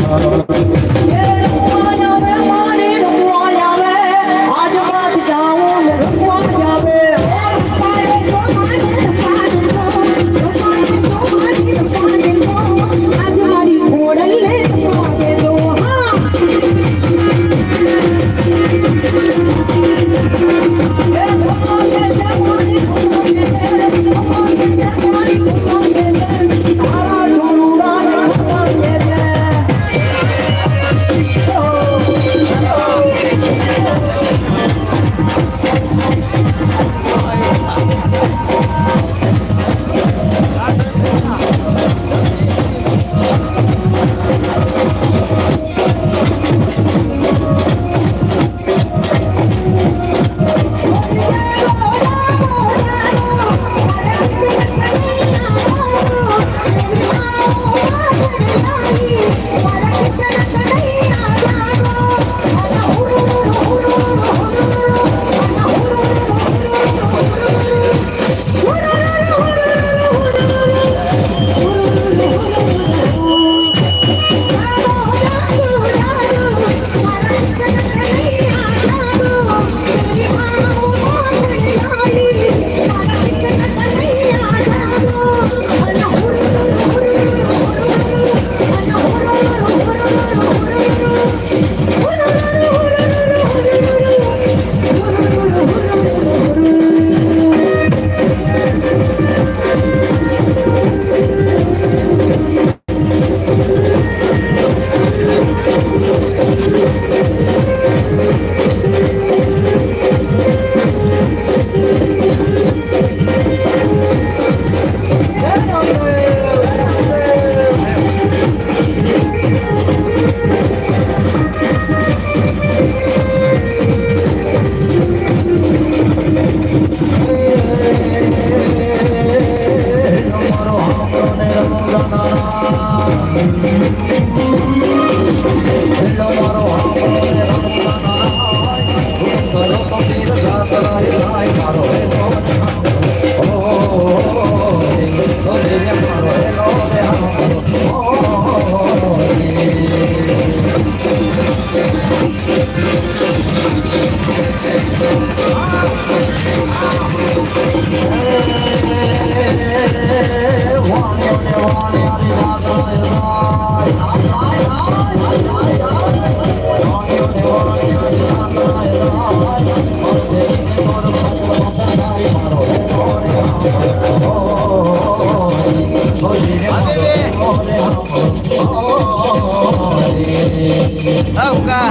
Yeah. Oh, yeah. હા ઉકા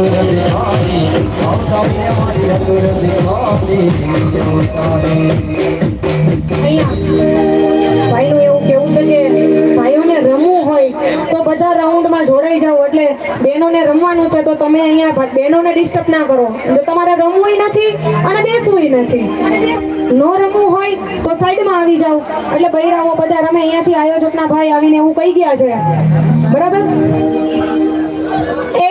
અહીંયા ભાઈનું એવું કેવું છે કે ભાઈઓને રમવું હોય તો બધા રાઉન્ડમાં જોડાઈ જાઓ. એટલે બહેનોને રમવાનું છે તો તમે અહીંયા બહેનોને ડિસ્ટર્બ ના કરો. જો તમારે રમવું નથી અને બેસવું નથી. નો રમવું હોય તો સાઈડમાં આવી જાઓ. એટલે બૈરાઓ બધા રમે. અહીંયાથી આયોજકના ભાઈ આવીને એવું કહી ગયા છે. બરાબર? એ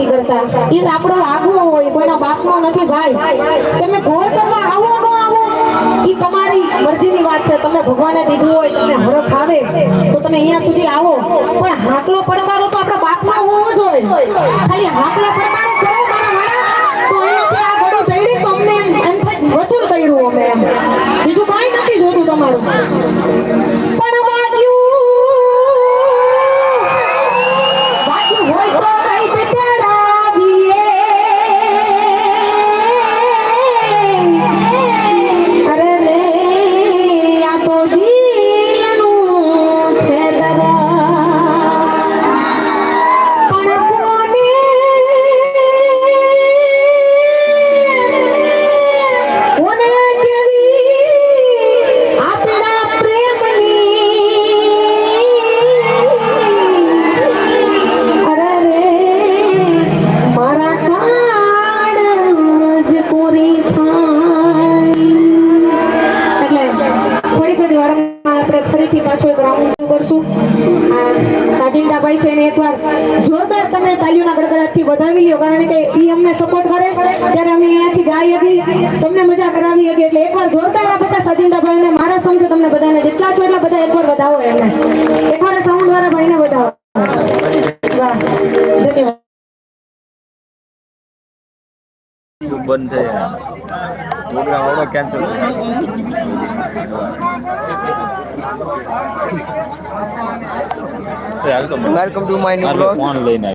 નથી કરતા. એ આપણો આગવો હોય, કોઈના બાપનો નથી ભાઈ. તમે ઘોર કરવા આવો ન આવો. એ વાત છે. તમને ભગવાને દીધું હોય, તમને હરખ આવે, તો તમે અહીંયા સુધી આવો. પણ હાકલો પડકારો તો આપણા બાપમાં હોવો જ હોય. ખાલી હાકલા પડકારો કરો વસૂલ કર્યું અમે એમ. બીજું કઈ નથી જોતું તમારું. ફરીથી પાછો એક રાઉન્ડ કરશું. આ સાજિંદાભાઈ છે એને એકવાર જોરદાર તમે તાલીઓના ગડગડાટથી વધાવી લ્યો, કારણ કે ઈ અમને સપોર્ટ કરે. ત્યારે અમે અહીંયાથી ગાઈ હતી. તમને મજા કરાવી હતી, એટલે એકવાર જોરદાર આ બધા સાજિંદાભાઈને મારા સમજો તમને બધાને જેટલા છો એટલા બધા એકવાર વધાવો એમને. એકવાર સાઉન્ડ વાળા ભાઈને વધાવો. વાહ. Vân thì à, muốn gáo là cancel. Welcome to my new vlog.